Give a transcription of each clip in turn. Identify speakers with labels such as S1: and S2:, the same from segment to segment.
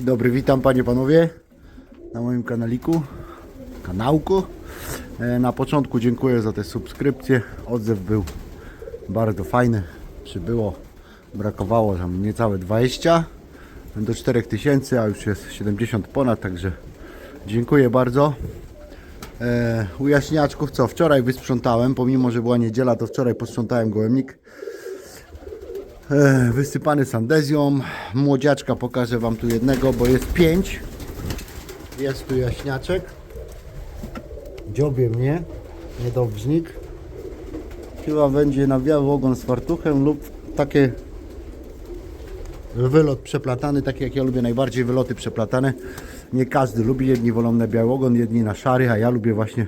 S1: Dzień dobry, witam panie panowie na moim kanaliku, kanałku. E, Na początku dziękuję za te subskrypcje. Odzew był bardzo fajny. Przybyło, brakowało tam niecałe 20 do 4000, a już jest 70 ponad, także dziękuję bardzo. E, u jaśniaczków co? Wczoraj wysprzątałem, pomimo że była niedziela, to wczoraj posprzątałem gołębnik. Wysypany sandezją. Młodziaczka pokażę Wam tu jednego, bo jest pięć. Jest tu jaśniaczek. Dziobie mnie, niedobrznik. Chyba będzie na biały ogon z fartuchem lub takie wylot przeplatany, taki jak ja lubię najbardziej, wyloty przeplatane. Nie każdy lubi, jedni wolą na biały ogon, jedni na szary, a ja lubię właśnie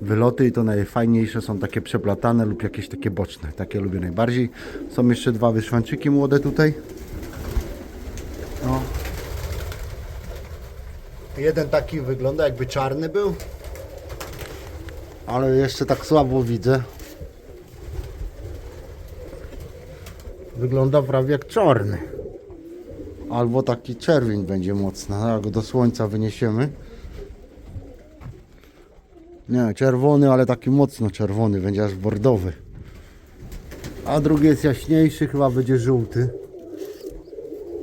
S1: wyloty i to najfajniejsze są takie przeplatane lub jakieś takie boczne. Takie lubię najbardziej. Są jeszcze dwa wyszwanczyki młode tutaj. No. Jeden taki wygląda jakby czarny był, ale jeszcze tak słabo widzę. Wygląda prawie jak czarny. Albo taki czerwień będzie mocny. Jak go do słońca wyniesiemy. Nie, czerwony, ale taki mocno czerwony, będzie aż bordowy. A drugi jest jaśniejszy, chyba będzie żółty.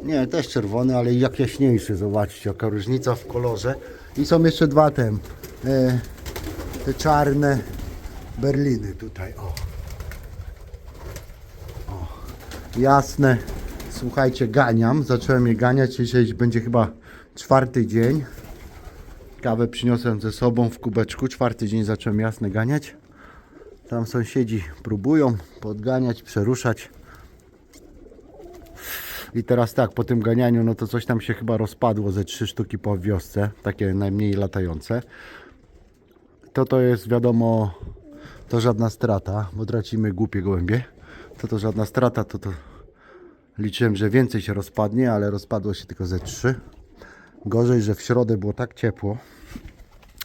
S1: Nie, też czerwony, ale jak jaśniejszy, zobaczcie, jaka różnica w kolorze. I są jeszcze dwa te, e, te czarne berliny tutaj, o. o. Jasne. Słuchajcie, ganiam, zacząłem je ganiać, dzisiaj będzie chyba czwarty dzień. Kawę przyniosłem ze sobą w kubeczku. Czwarty dzień zacząłem jasne ganiać. Tam sąsiedzi próbują podganiać, przeruszać. I teraz tak, po tym ganianiu, no to coś tam się chyba rozpadło ze trzy sztuki po wiosce, takie najmniej latające. To to jest wiadomo, to żadna strata, bo tracimy głupie gołębie. To to żadna strata, to to liczyłem, że więcej się rozpadnie, ale rozpadło się tylko ze trzy. Gorzej, że w środę było tak ciepło,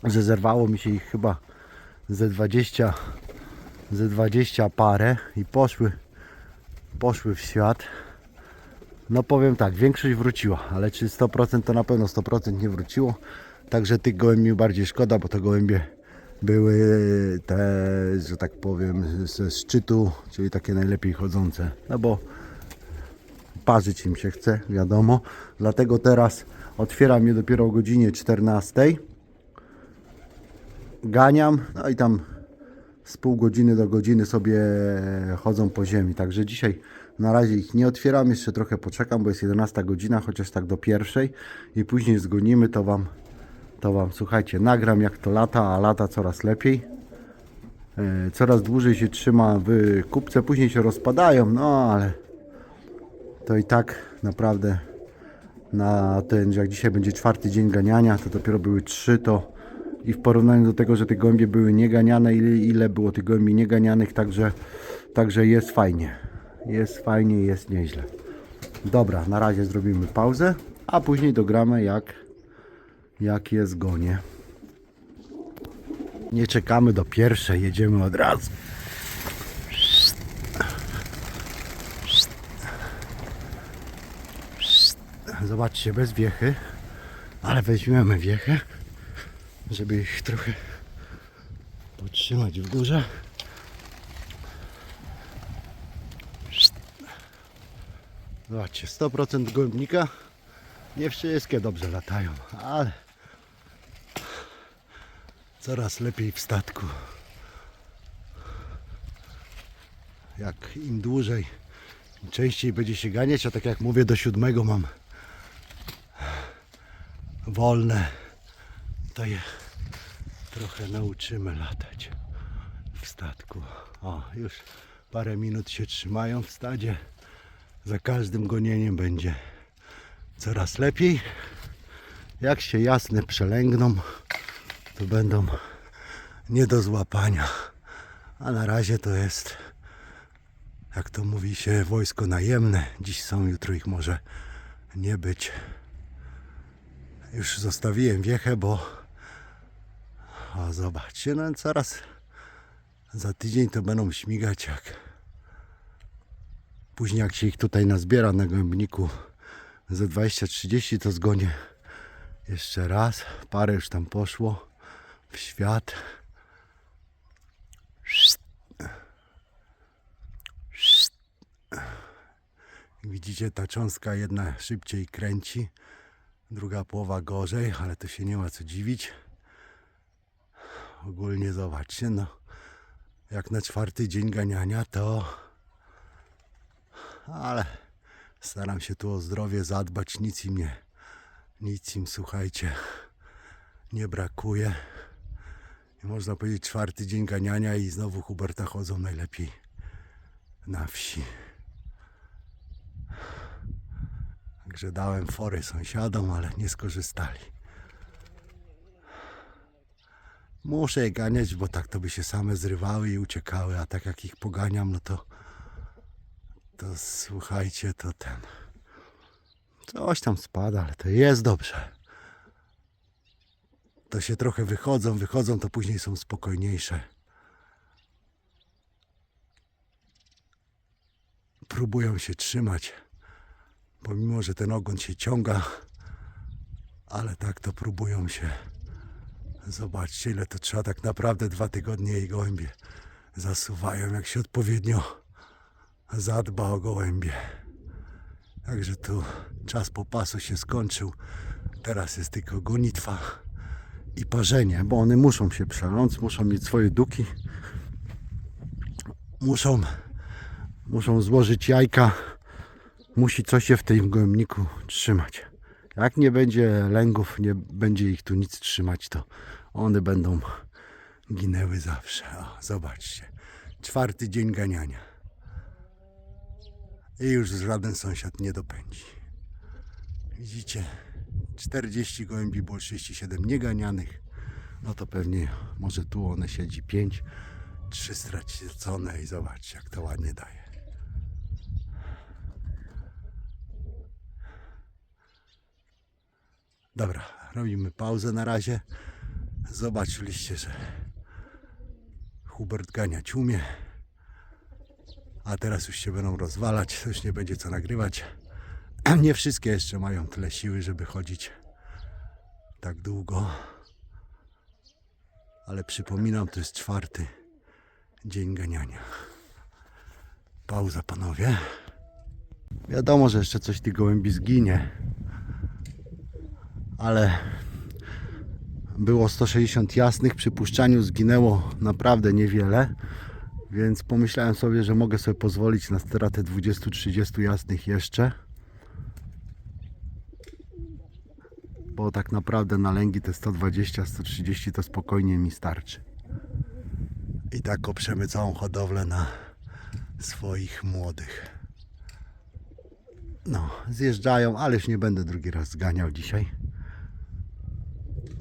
S1: że zerwało mi się ich chyba ze 20, ze 20 parę i poszły, poszły w świat. No powiem tak, większość wróciła, ale czy 100% to na pewno 100% nie wróciło. Także tych gołębi bardziej szkoda, bo te gołębie były te, że tak powiem, ze szczytu, czyli takie najlepiej chodzące. No bo parzyć im się chce, wiadomo. Dlatego teraz otwieram je dopiero o godzinie 14. Ganiam, no i tam z pół godziny do godziny sobie chodzą po ziemi. Także dzisiaj na razie ich nie otwieram, jeszcze trochę poczekam, bo jest 11 godzina, chociaż tak do pierwszej i później zgonimy, to wam, to wam słuchajcie, nagram jak to lata, a lata coraz lepiej. E, Coraz dłużej się trzyma w kupce, później się rozpadają, no ale to i tak naprawdę na ten, jak dzisiaj będzie czwarty dzień ganiania, to dopiero były trzy, to i w porównaniu do tego, że te gołębie były nieganiane, ile, ile było tych gołębi nieganianych, także, także jest fajnie. Jest fajnie, jest nieźle. Dobra, na razie zrobimy pauzę, a później dogramy jak, jak jest gonie. Nie czekamy do pierwszej, jedziemy od razu. Zobaczcie, bez wiechy, ale weźmiemy wiechę, żeby ich trochę podtrzymać w górze. Zobaczcie, 100% gołębnika. Nie wszystkie dobrze latają, ale coraz lepiej w statku. Jak im dłużej, im częściej będzie się ganiać, a tak jak mówię, do siódmego mam wolne, to je trochę nauczymy latać w statku. O, już parę minut się trzymają w stadzie. Za każdym gonieniem będzie coraz lepiej. Jak się jasne przelęgną, to będą nie do złapania. A na razie to jest, jak to mówi się, wojsko najemne. Dziś są, jutro ich może nie być. Już zostawiłem wiechę, bo o, zobaczcie, no coraz za tydzień to będą śmigać jak później jak się ich tutaj nazbiera na gębniku ze 20-30 to zgonię jeszcze raz. Parę już tam poszło w świat. Widzicie, ta cząstka jedna szybciej kręci, druga połowa gorzej, ale to się nie ma co dziwić. Ogólnie zobaczcie, no jak na czwarty dzień ganiania to ale staram się tu o zdrowie zadbać, nic im nie, nic im słuchajcie, nie brakuje. I można powiedzieć czwarty dzień ganiania i znowu Huberta chodzą najlepiej na wsi. Także dałem fory sąsiadom, ale nie skorzystali. Muszę je ganiać, bo tak to by się same zrywały i uciekały, a tak jak ich poganiam, no to to słuchajcie, to ten coś tam spada, ale to jest dobrze. To się trochę wychodzą, wychodzą, to później są spokojniejsze. Próbują się trzymać, pomimo że ten ogon się ciąga, ale tak to próbują się. Zobaczcie, ile to trzeba tak naprawdę dwa tygodnie i gołębie zasuwają, jak się odpowiednio zadba o gołębie. Także tu czas popasu się skończył. Teraz jest tylko gonitwa i parzenie, bo one muszą się przeląc, muszą mieć swoje duki. Muszą, muszą złożyć jajka. Musi coś się w tym gołębniku trzymać. Jak nie będzie lęgów, nie będzie ich tu nic trzymać, to one będą ginęły zawsze. O, zobaczcie. Czwarty dzień ganiania. I już żaden sąsiad nie dopędzi. Widzicie? 40 gołębi było 37 nieganianych. No to pewnie może tu one siedzi 5, 3 stracone i zobaczcie jak to ładnie daje. Dobra, robimy pauzę na razie. Zobaczyliście, że Hubert ganiać umie. A teraz już się będą rozwalać, już nie będzie co nagrywać. Nie wszystkie jeszcze mają tyle siły, żeby chodzić tak długo. Ale przypominam, to jest czwarty dzień ganiania. Pauza, panowie. Wiadomo, że jeszcze coś tych gołębi zginie. Ale było 160 jasnych, przy puszczaniu zginęło naprawdę niewiele. Więc pomyślałem sobie, że mogę sobie pozwolić na stratę 20-30 jasnych jeszcze. Bo tak naprawdę na lęgi te 120-130 to spokojnie mi starczy. I tak oprzemy całą hodowlę na swoich młodych. No, zjeżdżają, ale już nie będę drugi raz zganiał dzisiaj.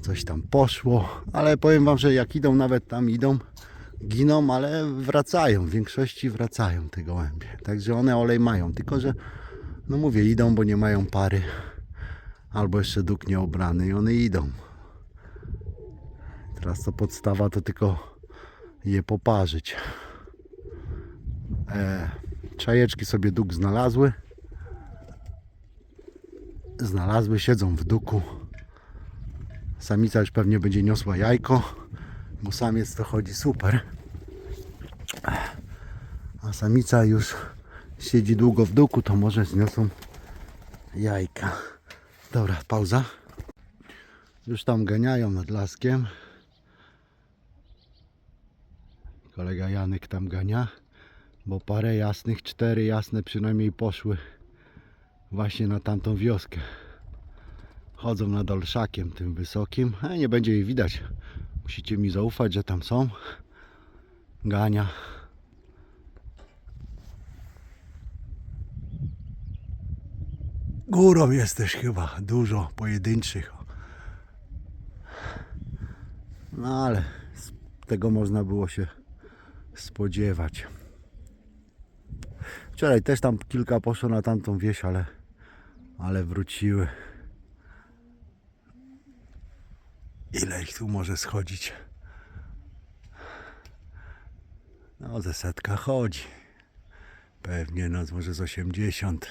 S1: Coś tam poszło, ale powiem Wam, że jak idą, nawet tam idą, giną, ale wracają. W większości wracają te gołębie. Także one olej mają. Tylko, że no mówię, idą, bo nie mają pary. Albo jeszcze duk nieobrany i one idą. Teraz to podstawa to tylko je poparzyć. E, czajeczki sobie duk znalazły. Znalazły, siedzą w duku. Samica już pewnie będzie niosła jajko bo samiec to chodzi super. A samica już siedzi długo w duku, to może zniosą jajka. Dobra, pauza. Już tam ganiają nad laskiem. Kolega Janek tam gania, bo parę jasnych, cztery jasne przynajmniej poszły właśnie na tamtą wioskę. Chodzą nad olszakiem tym wysokim, a nie będzie jej widać. Musicie mi zaufać, że tam są. Gania. Górą jest też chyba dużo pojedynczych. No ale tego można było się spodziewać. Wczoraj też tam kilka poszło na tamtą wieś, ale, ale wróciły. Ile ich tu może schodzić? No, ze setka chodzi. Pewnie, no, może z 80.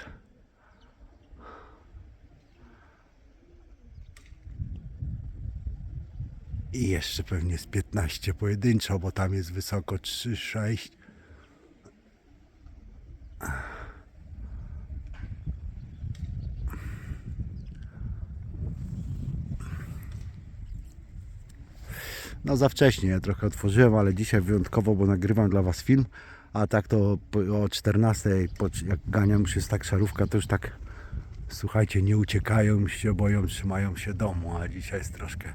S1: I jeszcze pewnie z 15 pojedynczo, bo tam jest wysoko 3, 6. No za wcześnie, ja trochę otworzyłem, ale dzisiaj wyjątkowo, bo nagrywam dla Was film, a tak to o 14, po, jak ganiam już jest tak szarówka, to już tak słuchajcie, nie uciekają, się boją, trzymają się domu, a dzisiaj jest troszkę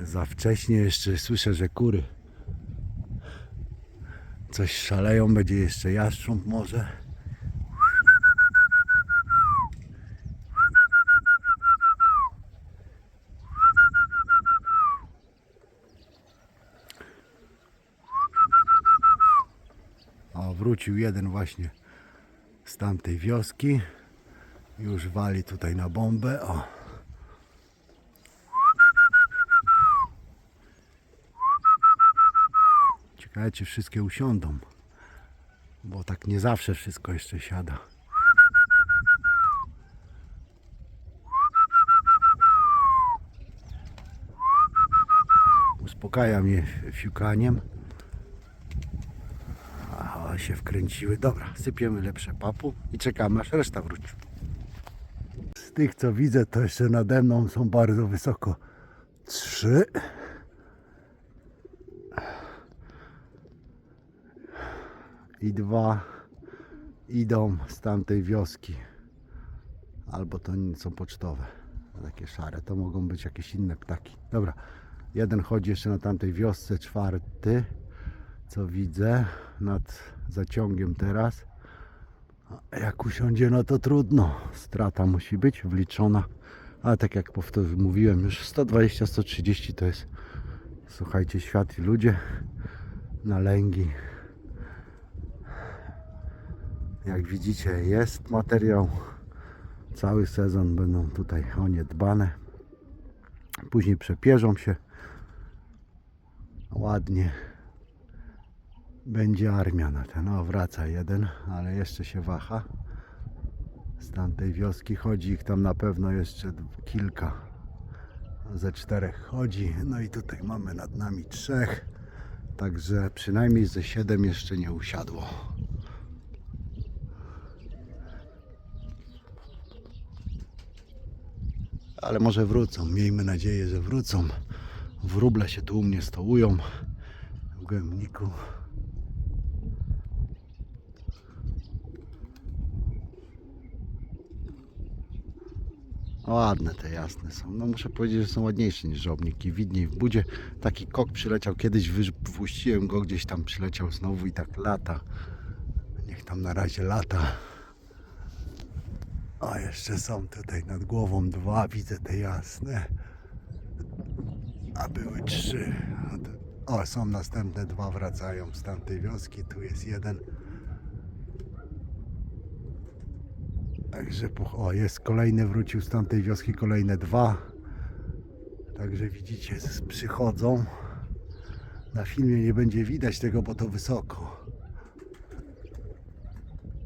S1: za wcześnie, jeszcze słyszę, że kury coś szaleją, będzie jeszcze jastrząb może. Wrócił jeden właśnie z tamtej wioski. Już wali tutaj na bombę. O. Ciekawe, czy wszystkie usiądą. Bo tak nie zawsze wszystko jeszcze siada. Uspokaja mnie fiukaniem. Się wkręciły. Dobra, sypiemy lepsze papu i czekamy aż reszta wróci. Z tych co widzę, to jeszcze nade mną są bardzo wysoko. Trzy. I dwa idą z tamtej wioski. Albo to nie są pocztowe. Takie szare. To mogą być jakieś inne ptaki. Dobra. Jeden chodzi jeszcze na tamtej wiosce, czwarty co widzę nad zaciągiem teraz. A Jak usiądzie, no to trudno. Strata musi być wliczona. Ale tak jak powtórz, mówiłem, już 120-130 to jest, słuchajcie, świat i ludzie na lęgi. Jak widzicie, jest materiał. Cały sezon będą tutaj o nie dbane. Później przepierzą się ładnie będzie armia na ten. O, wraca jeden, ale jeszcze się waha. Z tamtej wioski chodzi ich tam na pewno jeszcze kilka. Ze czterech chodzi. No i tutaj mamy nad nami trzech. Także przynajmniej ze siedem jeszcze nie usiadło. Ale może wrócą. Miejmy nadzieję, że wrócą. Wróble się tu u mnie stołują w głębniku. Ładne te jasne są. No muszę powiedzieć, że są ładniejsze niż żołniki. Widniej w budzie taki kok przyleciał. Kiedyś wypuściłem go, gdzieś tam przyleciał znowu i tak lata. Niech tam na razie lata. A jeszcze są tutaj nad głową dwa, widzę te jasne. A były trzy. No O, są następne dwa, wracają z tamtej wioski. Tu jest jeden. Także o, jest kolejny, wrócił z tamtej wioski, kolejne dwa. Także widzicie, przychodzą. Na filmie nie będzie widać tego, bo to wysoko.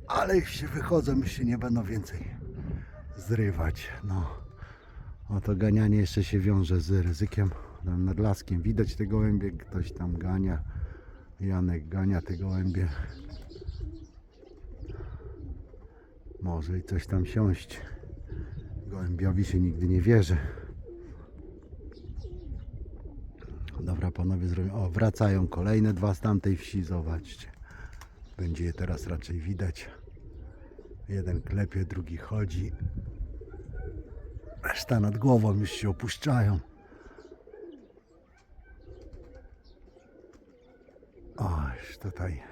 S1: Ale już się wychodzą, już się nie będą więcej zrywać. No. O to ganianie jeszcze się wiąże z ryzykiem. Tam nad laskiem widać te gołębie, ktoś tam gania. Janek gania te gołębie. Może i coś tam siąść. Gołębiowi się nigdy nie wierzy. Dobra, panowie zrobią. O, wracają kolejne dwa z tamtej wsi, zobaczcie. Będzie je teraz raczej widać. Jeden klepie, drugi chodzi. Reszta nad głową już się opuszczają. O, już tutaj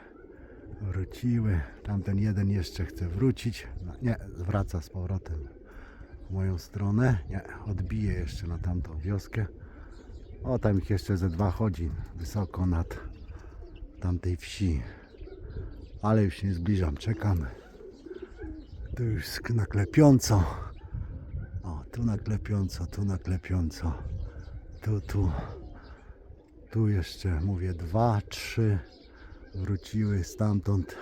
S1: wróciły. Tamten jeden jeszcze chce wrócić. No, nie, wraca z powrotem w moją stronę. Nie, odbije jeszcze na tamtą wioskę. O, tam ich jeszcze ze dwa chodzi wysoko nad tamtej wsi. Ale już nie zbliżam, czekam. Tu już naklepiąco. O, tu naklepiąco, tu naklepiąco. Tu, tu. Tu jeszcze mówię dwa, trzy wróciły stamtąd.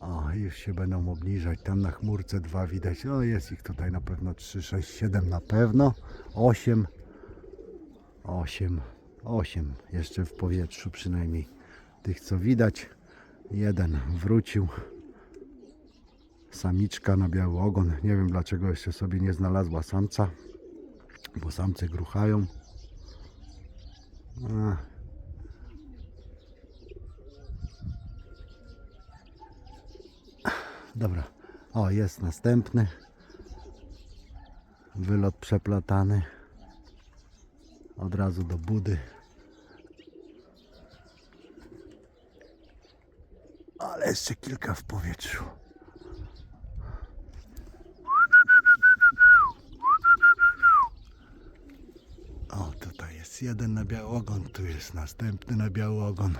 S1: O, już się będą obniżać. Tam na chmurce dwa widać. O, jest ich tutaj na pewno 3, 6, 7 na pewno. 8. Osiem, osiem jeszcze w powietrzu przynajmniej. Tych co widać. Jeden wrócił. Samiczka na biały ogon. Nie wiem dlaczego jeszcze sobie nie znalazła samca. Bo samce gruchają. Dobra. O, jest następny. Wylot przeplatany. Od razu do budy. Ale jeszcze kilka w powietrzu. O, tutaj jest jeden na biały ogon, tu jest następny na biały ogon.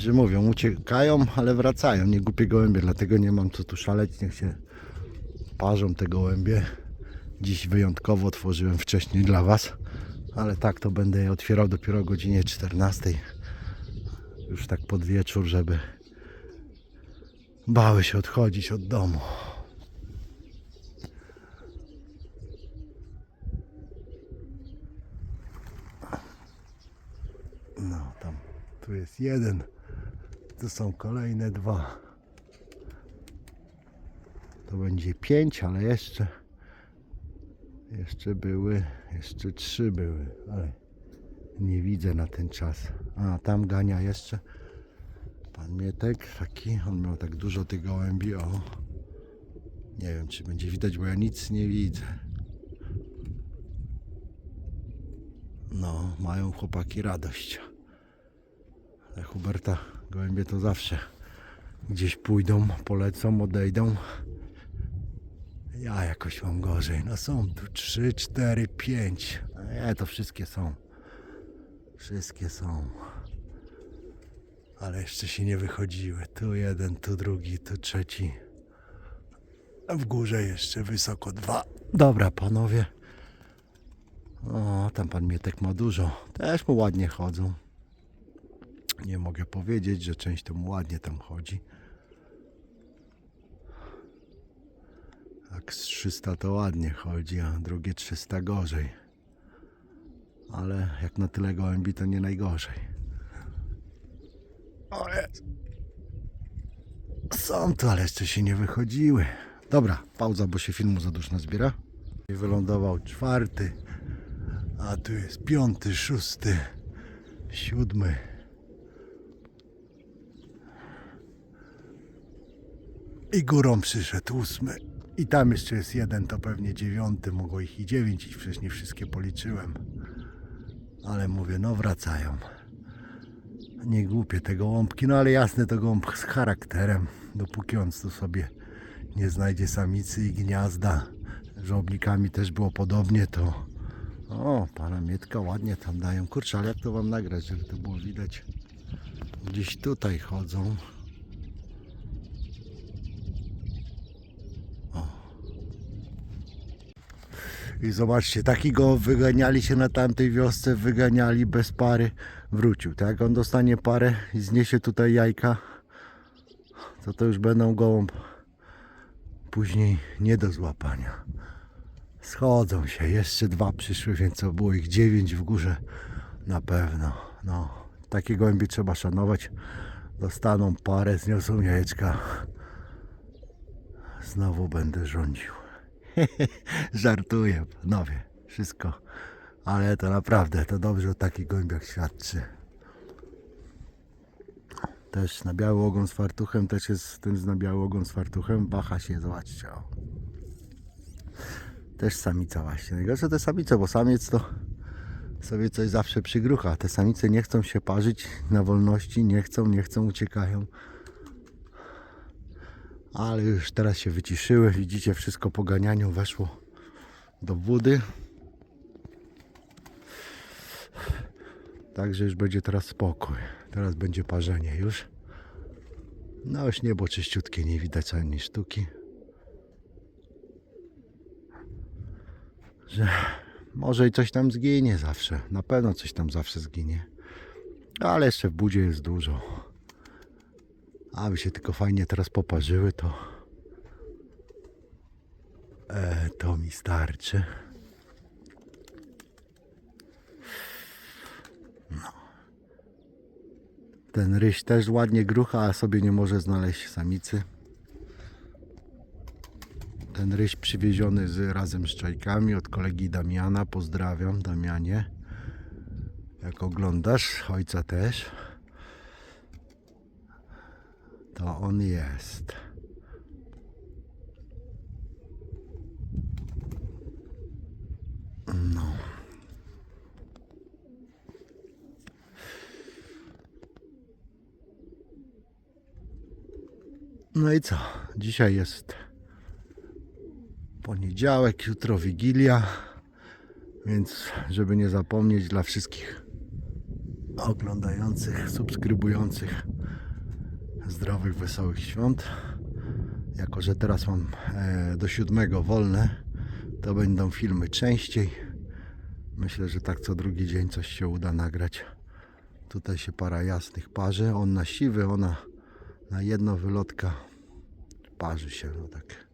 S1: Że mówią, uciekają, ale wracają, nie głupie gołębie, dlatego nie mam co tu szaleć, niech się parzą te gołębie. Dziś wyjątkowo otworzyłem wcześniej dla Was, ale tak to będę je otwierał dopiero o godzinie 14. Już tak pod wieczór, żeby bały się odchodzić od domu. No, tam, tu jest jeden. Tu są kolejne dwa. To będzie pięć, ale jeszcze jeszcze były, jeszcze trzy były, ale nie widzę na ten czas. A tam gania jeszcze pan Mietek, taki, on miał tak dużo tych gołębi, o. Nie wiem, czy będzie widać, bo ja nic nie widzę. No, mają chłopaki radość. Ale Huberta gołębie to zawsze gdzieś pójdą, polecą, odejdą. Ja jakoś mam gorzej. No są tu 3, 4, 5. Nie, to wszystkie są. Wszystkie są. Ale jeszcze się nie wychodziły. Tu jeden, tu drugi, tu trzeci. A w górze jeszcze wysoko dwa. Dobra, panowie. O, tam pan Mietek ma dużo. Też mu ładnie chodzą. Nie mogę powiedzieć, że część to mu ładnie tam chodzi. Tak z 300 to ładnie chodzi, a drugie 300 gorzej. Ale jak na tyle gołębi to nie najgorzej. O. Są tu, ale jeszcze się nie wychodziły. Dobra, pauza, bo się filmu za dużo zbiera. Wylądował czwarty, a tu jest piąty, szósty, siódmy. I górą przyszedł ósmy. I tam jeszcze jest jeden, to pewnie dziewiąty, mogło ich i dziewięć, i przecież nie wszystkie policzyłem. Ale mówię, no wracają. Nie głupie te gołąbki, no ale jasne to gołąb z charakterem. Dopóki on tu sobie nie znajdzie samicy i gniazda, żołbnikami też było podobnie, to o, pana Mietka ładnie tam dają. Kurczę, ale jak to wam nagrać, żeby to było widać? Gdzieś tutaj chodzą. I zobaczcie, takiego wyganiali się na tamtej wiosce, wyganiali bez pary, wrócił. Tak, on dostanie parę i zniesie tutaj jajka, to to już będą gołąb później nie do złapania. Schodzą się, jeszcze dwa przyszły, więc to było ich dziewięć w górze na pewno. No, takie gołębie trzeba szanować. Dostaną parę, zniosą jajeczka. Znowu będę rządził. Żartuję, panowie, wszystko. Ale to naprawdę, to dobrze o takich gołębiach świadczy. Też na biały ogon z fartuchem, też jest ten na biały ogon z fartuchem. Bacha się, zobaczcie. O. Też samica właśnie. Najgorsze to samice, bo samiec to sobie coś zawsze przygrucha. Te samice nie chcą się parzyć na wolności, nie chcą, nie chcą, uciekają. Ale już teraz się wyciszyły. Widzicie, wszystko po ganianiu weszło do wody. Także już będzie teraz spokój. Teraz będzie parzenie już. No już niebo czyściutkie, nie widać ani sztuki. Że może i coś tam zginie zawsze. Na pewno coś tam zawsze zginie. Ale jeszcze w budzie jest dużo. Aby się tylko fajnie teraz poparzyły, to e, to mi starczy. No. Ten ryś też ładnie grucha, a sobie nie może znaleźć samicy. Ten ryś przywieziony z, razem z czajkami od kolegi Damiana. Pozdrawiam, Damianie. Jak oglądasz, ojca też, to on jest. No. No i co? Dzisiaj jest poniedziałek, jutro Wigilia, więc żeby nie zapomnieć dla wszystkich oglądających, subskrybujących zdrowych, wesołych świąt. Jako, że teraz mam e, do siódmego wolne, to będą filmy częściej. Myślę, że tak co drugi dzień coś się uda nagrać. Tutaj się para jasnych parzy. On na siwy, ona na jedno wylotka. Parzy się, no tak.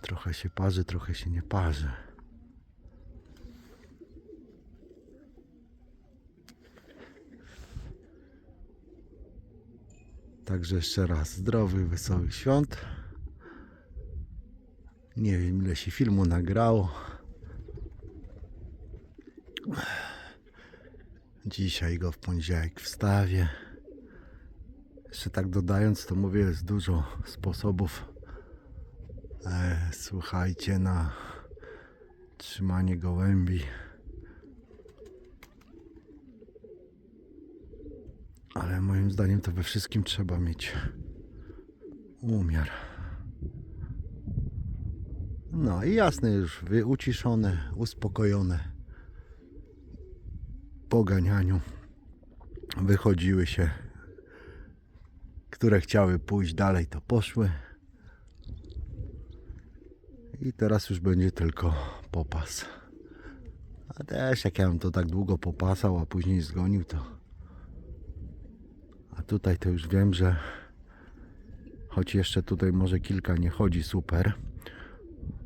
S1: Trochę się parzy, trochę się nie parzy. Także jeszcze raz zdrowych, wesołych świąt. Nie wiem ile się filmu nagrało. Dzisiaj go w poniedziałek wstawię. Jeszcze tak dodając, to mówię, jest dużo sposobów. E, słuchajcie na trzymanie gołębi. Ale zdaniem to we wszystkim trzeba mieć umiar. No i jasne, już uciszone, uspokojone po ganianiu wychodziły się, które chciały pójść dalej, to poszły. I teraz już będzie tylko popas. A też jak ja bym to tak długo popasał, a później zgonił, to tutaj to już wiem, że choć jeszcze tutaj może kilka nie chodzi super,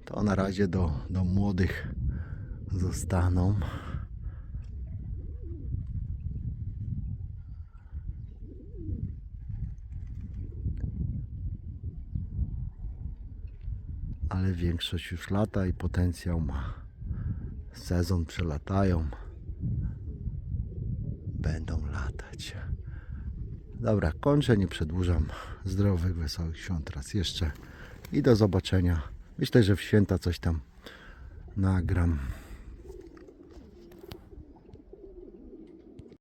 S1: to na razie do, do młodych zostaną. Ale większość już lata i potencjał ma. Sezon przelatają. Będą latać. Dobra, kończę, nie przedłużam. Zdrowych, wesołych świąt raz jeszcze. I do zobaczenia. Myślę, że w święta coś tam nagram.